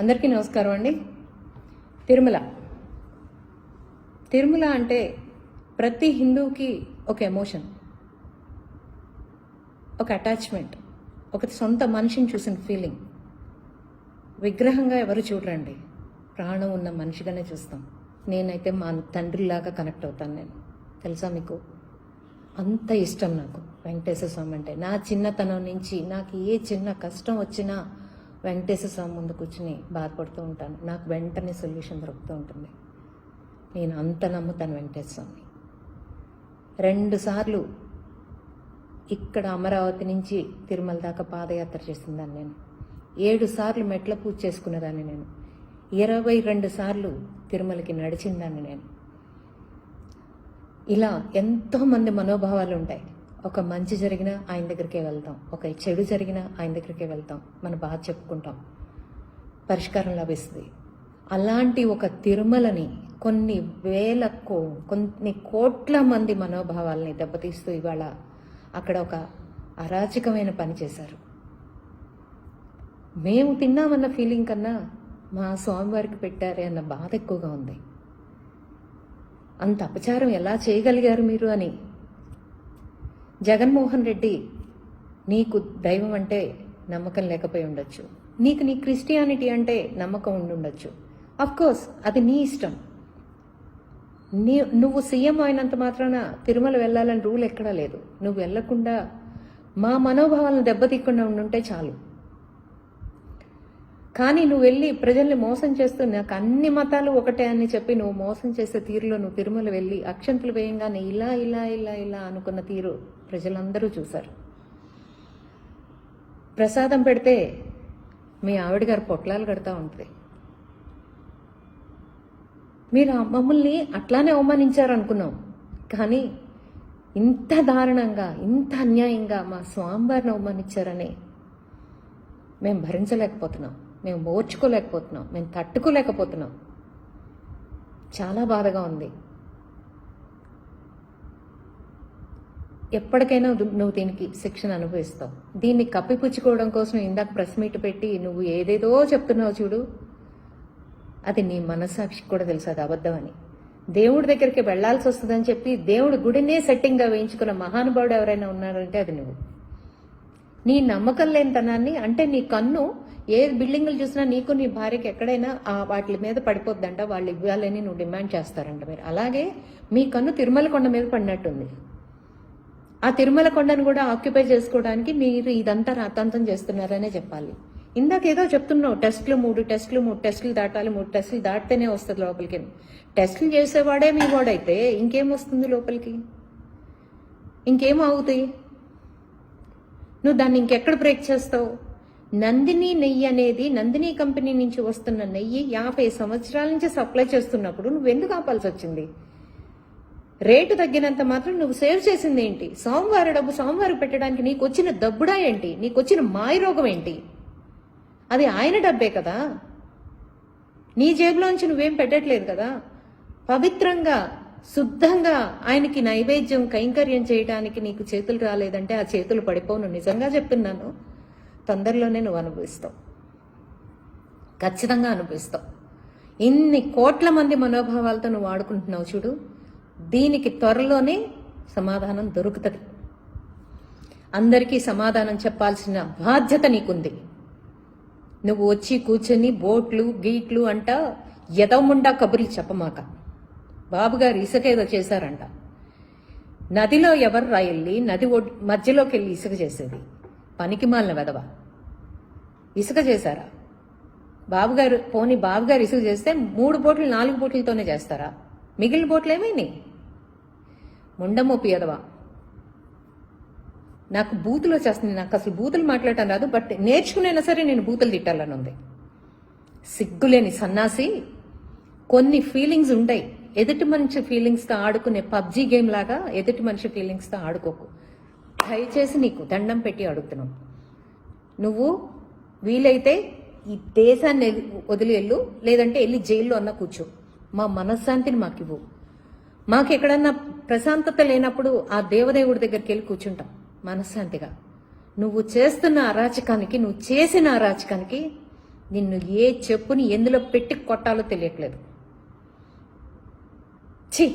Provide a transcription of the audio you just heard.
అందరికీ నమస్కారం అండి. తిరుమల. తిరుమల అంటే ప్రతి హిందువుకి ఒక ఎమోషన్ ఒక అటాచ్మెంట్ ఒక సొంత మనిషిని చూసిన ఫీలింగ్. విగ్రహంగా ఎవరు చూడరండి? ప్రాణం ఉన్న మనిషిగానే చూస్తాం. నేనైతే మా తండ్రిలాగా కనెక్ట్ అవుతాను నేను. తెలుసా మీకు? అంత ఇష్టం నాకు. వెంకటేశ్వర స్వామి అంటే నా చిన్నతనం నుంచి నాకు ఏ చిన్న కష్టం వచ్చినా వెంకటేశ్వర స్వామి ముందు కూర్చుని బాధపడుతూ ఉంటాను. నాకు వెంటనే సొల్యూషన్ దొరుకుతూ ఉంటుంది. నేను అంత నమ్ముతాను వెంకటేశ్వర స్వామిని. రెండుసార్లు ఇక్కడ అమరావతి నుంచి తిరుమల దాకా పాదయాత్ర చేసిందాన్ని నేను. ఏడు సార్లు మెట్ల పూజ చేసుకునేదాన్ని నేను. ఇరవై రెండు సార్లు తిరుమలకి నడిచిందాన్ని నేను. ఇలా ఎంతో మంది మనోభావాలు ఉంటాయి. ఒక మంచి జరిగినా ఆయన దగ్గరికే వెళ్తాం. ఒక చెడు జరిగినా ఆయన దగ్గరికే వెళ్తాం. మన బాధ చెప్పుకుంటాం. పరిష్కారం లభిస్తుంది. అలాంటి ఒక తిరుమలని కొన్ని వేల కో కొన్ని కోట్ల మంది మనోభావాల్ని దెబ్బతీస్తూ ఇవాళ అక్కడ ఒక అరాచకమైన పని చేశారు. మేము తిన్నామన్న ఫీలింగ్ కన్నా మా స్వామివారికి పెట్టారే అన్న బాధ ఎక్కువగా ఉంది. అంత అపచారం ఎలా చేయగలిగారు మీరు అని జగన్మోహన్ రెడ్డి నీకు దైవం అంటే నమ్మకం లేకపోయి ఉండొచ్చు. నీకు నీ క్రిస్టియానిటీ అంటే నమ్మకం ఉండుండొచ్చు కోర్స్ అది నీ ఇష్టం. నీ నువ్వు సీఎం అయినంత మాత్రాన తిరుమల వెళ్ళాలని రూల్ ఎక్కడా లేదు. నువ్వు వెళ్ళకుండా మా మనోభావాలను దెబ్బతీయకుండా ఉండుంటే చాలు. కానీ నువ్వు వెళ్ళి ప్రజల్ని మోసం చేస్తూ నాకు అన్ని మతాలు ఒకటే అని చెప్పి నువ్వు మోసం చేసే తీరులో నువ్వు తిరుమల వెళ్ళి అక్షంతులు వేయంగానే ఇలా ఇలా ఇలా ఇలా అనుకున్న తీరు ప్రజలందరూ చూశారు. ప్రసాదం పెడితే మీ ఆవిడ గారు పొట్లాలు కడతా ఉంటుంది. మీరు మమ్మల్ని అట్లానే అవమానించారు అనుకున్నాం కానీ ఇంత దారుణంగా ఇంత అన్యాయంగా మా స్వామివారిని అవమానించారని మేము భరించలేకపోతున్నాం. మేము ఓర్చుకోలేకపోతున్నాం మేము తట్టుకోలేకపోతున్నాం. చాలా బాధగా ఉంది. ఎప్పటికైనా నువ్వు దీనికి శిక్షణ అనుభవిస్తావు. దీన్ని కప్పిపుచ్చుకోవడం కోసం ఇందాక ప్రెస్ మీట్ పెట్టి నువ్వు ఏదేదో చెప్తున్నావు చూడు. అది నీ మనస్సాక్షికి కూడా తెలుసు అది అబద్ధమని దేవుడి దగ్గరికి వెళ్ళాల్సి వస్తుందని చెప్పి దేవుడి గుడినే సెట్టింగ్గా వేయించుకున్న మహానుభావుడు ఎవరైనా ఉన్నారంటే అది నువ్వు. నీ నమ్మకం లేనితనాన్ని అంటే నీ కన్ను ఏ బిల్డింగ్లు చూసినా నీకు నీ భార్యకి ఎక్కడైనా ఆ వాటి మీద పడిపోద్దంట వాళ్ళు ఇవ్వాలని నువ్వు డిమాండ్ చేస్తారంట మీరు. అలాగే మీ కన్ను తిరుమల కొండ మీద పడినట్టుంది. ఆ తిరుమల కొండను కూడా ఆక్యుపై చేసుకోవడానికి మీరు ఇదంతా రాతాంతం చేస్తున్నారనే చెప్పాలి. ఇందాక ఏదో చెప్తున్నావు టెస్ట్లు మూడు టెస్ట్లు మూడు టెస్ట్లు దాటాలి మూడు టెస్ట్లు దాటితేనే వస్తుంది లోపలికి టెస్ట్లు చేసేవాడే మీ వాడైతే ఇంకేం వస్తుంది లోపలికి? ఇంకేం అవుతాయి నువ్వు దాన్ని ఇంకెక్కడ బ్రేక్ చేస్తావు? నందిని నెయ్యి అనేది నందిని కంపెనీ నుంచి వస్తున్న నెయ్యి యాభై సంవత్సరాల నుంచి సప్లై చేస్తున్నప్పుడు నువ్వు ఎందుకు ఆపాల్సి వచ్చింది? రేటు తగ్గినంత మాత్రం నువ్వు సేవ్ చేసింది ఏంటి? సోమవారం డబ్బు సోమవారం పెట్టడానికి నీకు వచ్చిన దబ్బుడా ఏంటి? నీకు వచ్చిన మాయరోగం ఏంటి? అది ఆయన డబ్బే కదా. నీ జేబులోంచి నువ్వేం పెట్టట్లేదు కదా. పవిత్రంగా శుద్ధంగా ఆయనకి నైవేద్యం కైంకర్యం చేయడానికి నీకు చేతులు రాలేదంటే ఆ చేతులు పడిపోను నిజంగా చెప్తున్నాను. తొందరలోనే నువ్వు అనుభవిస్తావు. ఖచ్చితంగా అనుభవిస్తావు. ఇన్ని కోట్ల మంది మనోభావాలతో నువ్వు ఆడుకుంటున్నావు చూడు దీనికి త్వరలోనే సమాధానం దొరుకుతుంది. అందరికీ సమాధానం చెప్పాల్సిన బాధ్యత నీకుంది. నువ్వు వచ్చి కూర్చొని బోట్లు గీట్లు అంట ఎదవముండా కబుర్లు చెప్పమాక. బాబుగారు ఇసుక ఏదో చేశారంట. నదిలో ఎవరు రాయల్లి నది మధ్యలోకి వెళ్ళి ఇసుక చేసేది. పనికిమాలిన వెదవ ఇసుక చేశారా? బాబుగారు పోనీ బాబుగారు ఇసుక చేస్తే మూడు బోట్లు నాలుగు బోట్లతోనే చేస్తారా? మిగిలిన బోట్లు ఏమైనాయి ముండమోపి ఎదవా నాకు బూతులు వచ్చేస్తుంది నాకు అసలు బూతులు మాట్లాడటం రాదు బట్ నేర్చుకునైనా సరే నేను బూతులు తిట్టాలని ఉంది. సిగ్గులేని సన్నాసి కొన్ని ఫీలింగ్స్ ఉంటాయి. ఎదుటి మనిషి ఫీలింగ్స్తో ఆడుకునే పబ్జీ గేమ్ లాగా ఎదుటి మనిషి ఫీలింగ్స్తో ఆడుకోకు. దయచేసి నీకు దండం పెట్టి అడుగుతున్నావు నువ్వు వీలైతే ఈ దేశాన్ని వదిలి వెళ్ళు లేదంటే వెళ్ళి జైల్లో అన్న కూర్చో. మా మనశ్శాంతిని మాకు ఇవ్వు. మాకు ఎక్కడన్నా ప్రశాంతత లేనప్పుడు ఆ దేవదేవుడి దగ్గరికి వెళ్ళి కూర్చుంటాం మనశ్శాంతిగా. నువ్వు చేస్తున్న అరాచకానికి నువ్వు చేసిన అరాచకానికి నిన్ను ఏ చెప్పుని ఎందులో పెట్టి కొట్టాలో తెలియట్లేదు. ఛీ!